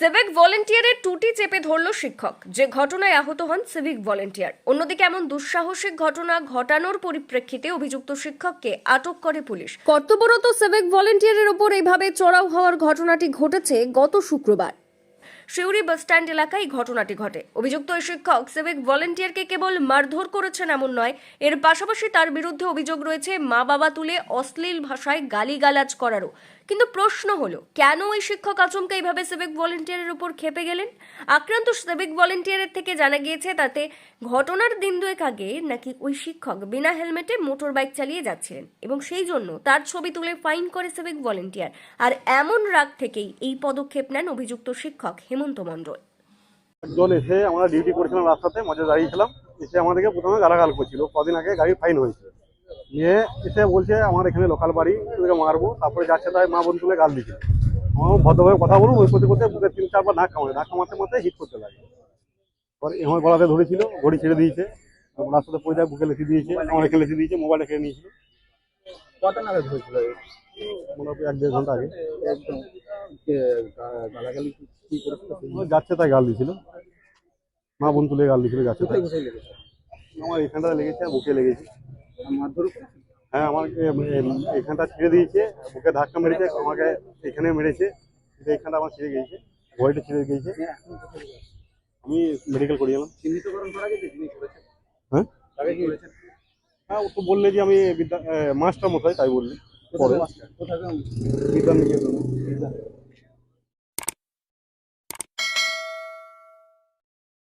Civic ভলেন্টিয়ারের টুটি চেপে ধরল শিক্ষক। যে ঘটনায় আহত হন সিভিক ভলেন্টিয়ার অন্যদিকে এমন দুঃসাহসিক ঘটনা ঘটানোর পরিপ্রেক্ষিতে অভিযুক্ত শিক্ষককে আটক করে পুলিশ। কর্তব্যরত সিভিক ভলেন্টিয়ারের ওপর এইভাবে চড়াও হওয়ার ঘটনাটি ঘটেছে গত শুক্রবার। শিউরি বাসস্ট্যান্ড এলাকায় ঘটনাটি ঘটে। অভিযুক্ত ওই শিক্ষক সিভিক ভলেন্টিয়ারকে কেবল মারধর করেছেন এমন নয়, এর পাশাপাশি তার বিরুদ্ধে অভিযোগ রয়েছে, মা বাবা তুলে অশ্লীল ভাষায় গালিগালাজ করারও। কিন্তু প্রশ্ন হলো, কেন ওই শিক্ষক আচমকা এইভাবে সিভিক ভলেন্টিয়ারের উপর খেপে গেলেন? আক্রান্ত সিভিক ভলেন্টিয়ারের থেকে জানা গিয়েছে, তাতে ঘটনার দিন দুয়েক আগে নাকি ওই শিক্ষক বিনা হেলমেটে মোটর বাইক চালিয়ে যাচ্ছিলেন এবং সেই জন্য তার ছবি তুলে ফাইন করে সিভিক ভলেন্টিয়ার। আর এমন রাগ থেকেই এই পদক্ষেপ নেন অভিযুক্ত শিক্ষক হেমন্ত মণ্ডল। একজন এসে আমরা ডিউটি করেছিলাম রাস্তাতে মাঝে দাঁড়িয়েছিলাম। এসে আমাদেরকে প্রথমে গালাগাল করছিল। কদিন আগে গাড়ি ফাইন হয়েছে। নিয়ে এসে বলছে আমার এখানে লোকাল বাড়ি তোদেরকে মারবো। তারপরে যাচ্ছে তাই মা বোন তুলে গাল দিচ্ছে আমার ভদ্রভাবে কথা বলুন ওই করতে করতে বুকে তিন চারবার ধাক্কা মারে। ধাক্কা মারতে মারতে হিট করতে লাগে। পরে আমার গলাতে ধরেছিল ঘড়ি ছেড়ে দিয়েছে। রাস্তাতে পড়ে যায় বুকে লেখে দিয়েছে আমার এখানে লেখে দিয়েছে মোবাইল রেখে নিয়েছিল। কটা নাগাদ হয়েছিল? মোটামুটি এক দেড় ঘণ্টা আগে। একদম। গালাগালি কি- কি করেছিল যাচ্ছে তাই গাল মা বোন তুলে গাল যাচ্ছে তাই। আমার এখানটা লেগেছে বুকে লেগেছে। মারধর হ্যাঁ এখানটা ছিঁড়ে দিয়েছে বুকে ধাক্কা মেরেছে আমাকে এখানে মেরেছে এখানটা আমার ছিঁড়ে গিয়েছে ভয়টা ছিঁড়ে গিয়েছে। হ্যাঁ? আমি মেডিকেল করে গেলাম চিহ্নিতকরণ করা গেছে? হ্যাঁ? হ্যাঁ ও তো বললে যে আমি বিদ্যা মাস্টার মশাই তাই বললি। পরে।